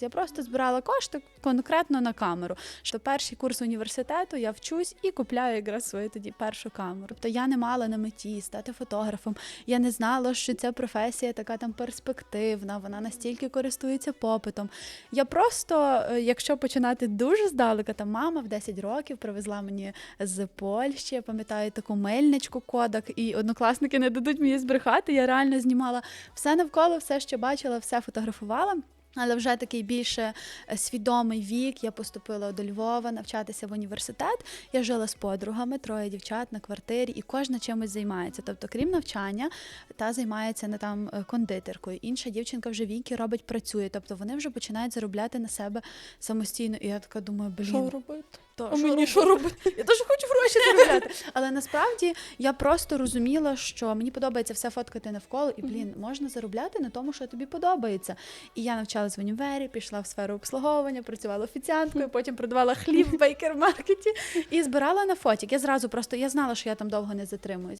Я просто збирала кошти конкретно на камеру. Що перший курс університету я вчусь і купляю якраз свою тоді першу камеру. Тобто я не мала на меті стати фотографом. Я не знала, що ця професія така там перспективна, вона настільки користується попитом. Я просто, е, якщо починати дуже здалека, там мама в 10 років привезла мені з Польщі, я пам'ятаю таку мельничку кодак, і однокласники не дадуть мені збрехати. Я реально знімала все навколо, все, що бачила, все фотографувала. Але вже такий більше е, свідомий вік. Я поступила до Львова навчатися в університет. Я жила з подругами, троє дівчат на квартирі, і кожна чимось займається. Тобто, крім навчання, та займається не там е, кондитеркою. Інша дівчинка вже віки робить, працює. Тобто вони вже починають заробляти на себе самостійно. І я така думаю, блін, Що робити? То, А мені що робити? я теж хочу гроші заробляти. Але насправді я просто розуміла, що мені подобається все фоткати навколо, і блін, можна заробляти на тому, що тобі подобається. І я навчалась в універі, пішла в сферу обслуговування, працювала офіціанткою, потім продавала хліб в бейкер-маркеті і збирала на фотік. Я зразу просто я знала, що я там довго не затримуюсь.